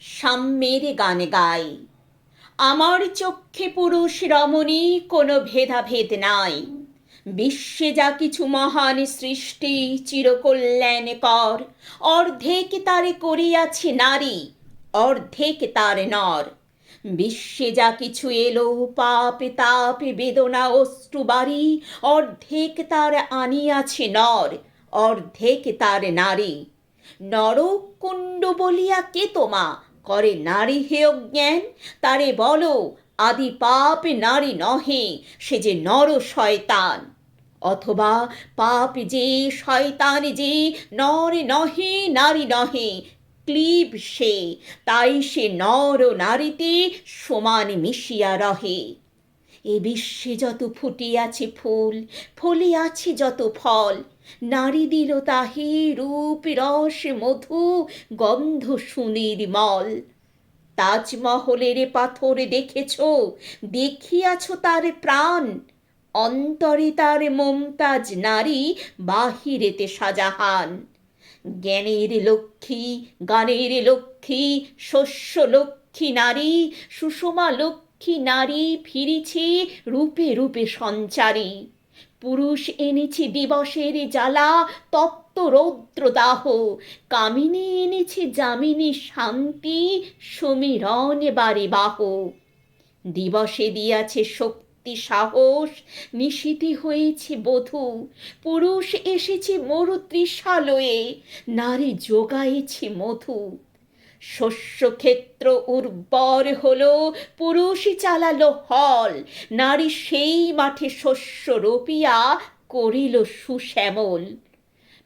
সাম্যের গান গাই। আমার চক্ষে পুরুষ রমণী, কোনো ভেদাভেদ নাই। বিশ্বে যা কিছু মহান সৃষ্টি, চিরকল্যাণ কর। অর্ধেক তারে করিয়াছে নারী, অর্ধেক তার নর। বিশ্বে যা কিছু এলো, পাপ, তাপ, বেদনা বাড়ি অর্ধেক তার আনিয়াছে নর, অর্ধেক তার নারী। নরকুণ্ড বলিয়া কে তোমা? করে নারী হেয় জ্ঞান, তারে বলো, আদি পাপ নারী নহে, সে যে নর শয়তান। অথবা পাপ যে শয়তান যে নর নহে, নারী নহে, ক্লিব সে, তাই সে নর নারীতে সমান মিশিয়া রহে। এ বিশ্বে যত ফুটিয়াছে ফুল, ফলে আছে যত ফল নারী দিল তাহে রূপ, রস, মধু, গন্ধ সুনির্মল তাজমহলের পাথর দেখেছ, দেখিয়াছ তার প্রাণ। অন্তরে তার মমতাজ নারী বাহিরেতে সাজাহান জ্ঞানের লক্ষ্মী, গানের লক্ষ্মী, শস্য লক্ষ্মী নারী, সুষমা লক্ষ্মী নারী ফিরিছে রূপে রূপে সঞ্চারী। পুরুষ এনেছে দিবসের জ্বালা, তপ্ত রৌদ্র দাহ কামিনী এনেছে যামিনী শান্তি সমীরণ বারে বাহ। দিবসে দিয়াছে শক্তি সাহস নিশীতি হয়েছে বধূ। পুরুষ এসেছে মরু তৃষালয়ে, নারী যোগাইছে মধু। শস্যক্ষেত্র উর্বর হলো, পুরুষই চালালো হল, নারী সেই মাঠে শস্য রোপিয়া করিল সুশ্যামল।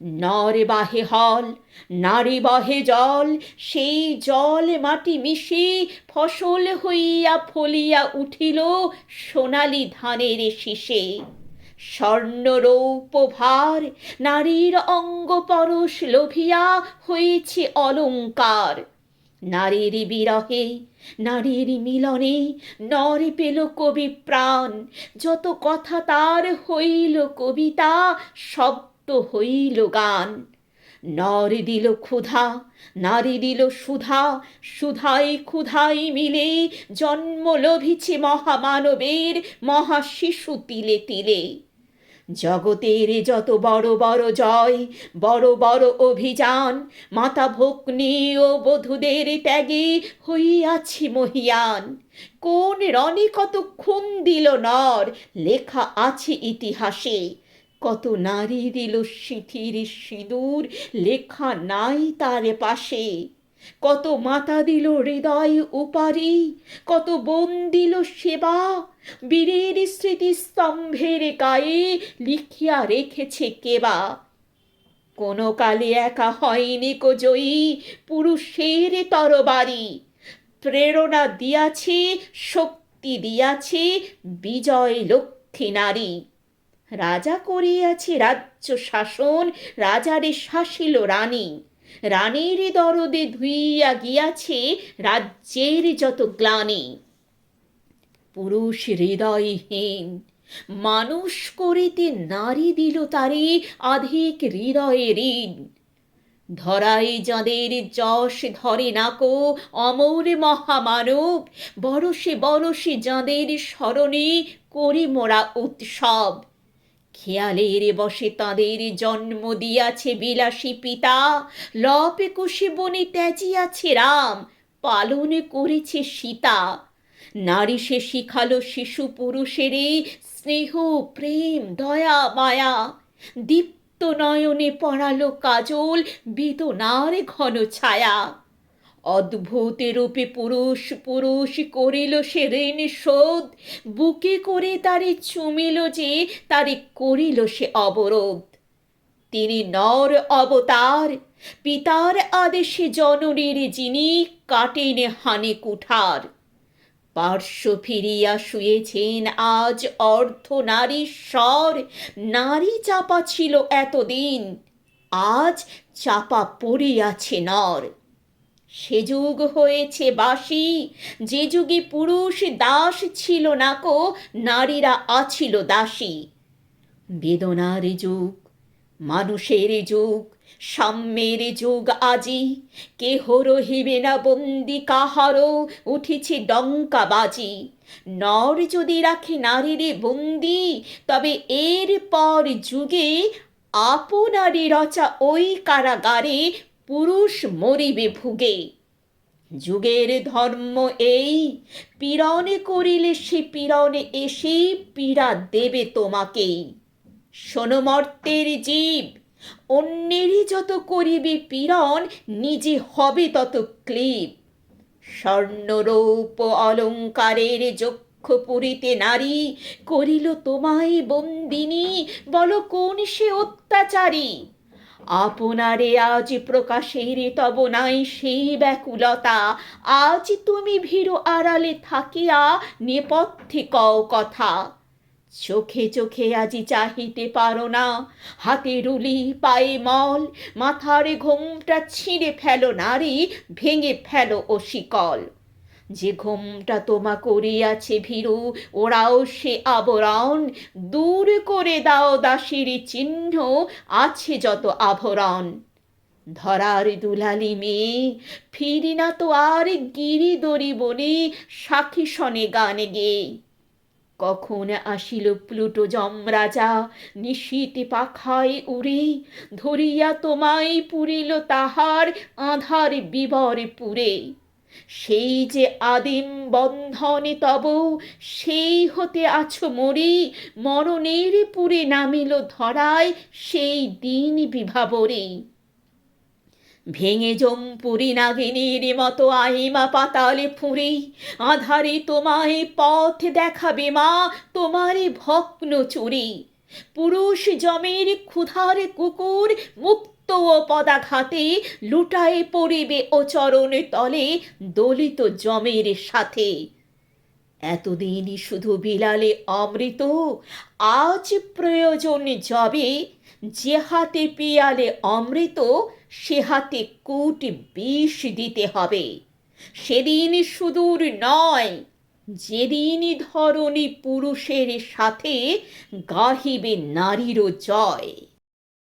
নর বাহে হল, নারী বহে জল, সেই জল মাটি মিশে ফসল হইয়া ফলিয়া উঠিল সোনালি ধানের শীষে। স্বর্ণরৌপ ভার, নারীর অঙ্গ পরশ লোভিয়া হয়েছে অলঙ্কার। নারীর বিরহে, নারীর মিলনে নর পেল কবি প্রাণ। যত কথা তার হইল কবিতা, শব্দ হইল গান। নর দিল ক্ষুধা, নারী দিল সুধা, সুধাই ক্ষুধাই মিলে জন্ম লভিছে মহামানবের মহাশিশু তিলে তিলে। জগতের যত বড় বড় জয়, বড় বড় অভিযান, মাতা ভগ্নী ও বধূদের ত্যাগে হইয়াছি মহিয়ান। কোন রণে কত খুন দিল নর, লেখা আছে ইতিহাসে। কত নারী দিল সিঁথির সিঁদুর, লেখা নাই তার পাশে। কত মাতা দিল হৃদয় উপারি, কত বোন দিল সেবা। বীরের স্মৃতিস্তম্ভের গায়ে লিখিয়া রেখেছে কেবা। কোনো কালে একা হয়নি কো জয়ী পুরুষের তরবারি। প্রেরণা দিয়াছে, শক্তি দিয়াছে বিজয় লক্ষ্মী নারী। রাজা করিয়াছে রাজ্য শাসন, রাজারে শাসিল রানী। রানীর দরদে ধুইয়া গিয়াছে রাজ্যের যত গ্লানি। পুরুষ হৃদয়হীন, মানুষ করিতে নারী দিল তারে আধিক হৃদয়ে ঋণ। ধরাই যাদের যশ ধরে নাকো অমর মহামানব বরসে বরসে যাদের স্মরণে করি মোরা উৎসব। খেয়ালের বসে তাদের জন্ম দিয়াছে বিলাসী পিতা। লপে কুশি বনে ত্যাজিয়াছে রাম, পালন করেছে সীতা। নারী সে শিখালো শিশু পুরুষেরে স্নেহ, প্রেম, দয়া, মায়া। দীপ্ত নয়নে পড়ালো কাজল, বেদনার ঘন ছায়া। অদ্ভুত রূপে পুরুষ পুরুষ করিল সে ঋণ শোধ। বুকে করে তারে চুমিল যে, তারে করিল সে অবরোধ। তিনি নর অবতার, পিতার আদেশে জননীর যিনি কাটেন হানে কুঠার। পার্শ্ব ফিরিয়া শুয়েছেন আজ অর্ধ নারী স্বর, নারী চাপা ছিল এতদিন। আজ চাপা পড়িয়াছে নর। সে যুগ হয়েছে বাসি, যে যুগে পুরুষ দাস ছিল নাকো নারীরা আছিল দাসী। বেদনার যুগ, মানুষের যুগ, সাম্যের যুগ আজি, কেহ রহিবে না বন্দি, কাহারও উঠেছে ডঙ্কা বাজি। নর যদি রাখে নারীরে বন্দি, তবে এর পর যুগে আপনারই রচা ওই কারাগারে পুরুষ মরিবে ভুগে। যুগের ধর্ম এই, পীড়নে করিলে সে পীড়নে এসে পীড়া দেবে তোমাকেই সোনমর্তের জীব, অন্যেরই যত করিবে পীড়ন, নিজে হবে তত ক্লিব স্বর্ণরূপ অলঙ্কারের যক্ষ পুরীতে নারী, করিল তোমায় বন্দিনী, বলো কোন সে অত্যাচারী? আপনারে আজ প্রকাশের তব নাই সেই ব্যাকুলতা। আজ তুমি ভীরু আড়ালে থাকিয়া নেপথ্যে কও কথা। চোখে চোখে আজি চাহিতে পারো না, হাতে রুলি পায়ে মল, মাথার ঘোমটা ছিঁড়ে ফেলো নারী, ভেঙে ফেলো ও শিকল যে ঘোমটা তোমা করিয়াছে ভীরু, ওরাও সে আবরণ। দূর করে দাও দাসীর চিহ্ন, আছে যত আভরণ। ধরার দুলালি মেয়ে, ফিরি না তো আর গিরি দড়ি বনে, সাক্ষী শনে গানে গেয়ে কখন আসিল প্লুটো যমরাজা নিশীতে পাখায় উড়ে, ধরিয়া তোমায় পুরিল তাহার আধার বিবর পুরে। সেই যে আদিম বন্ধনে তব, সেই হতে আছো মরি, মরণের পুরে নামিল ধরায় সেই দিন বিভাবরে। ভেঙে জম্পুরি নাগিনীর মতো আহিমা পাতালে ফুঁড়ি, আধারে তোমায় পথ দেখাবে মা তোমারে ভগ্ন চুরি। পুরুষ জমের ক্ষুধার কুকুর মুক্ত ও পদাঘাতে লুটায়ে পড়িবে ও চরণে তলে দলিত জমের সাথে। এতদিনই শুধু বিলালে অমৃত, আজ প্রয়োজন যবে যে হাতে পিয়ালে অমৃত, সে হাতে কূট বিষ দিতে হবে। সেদিন সুদূর নয়, যেদিন ধরণী পুরুষের সাথে গাহিবে নারীরও জয়।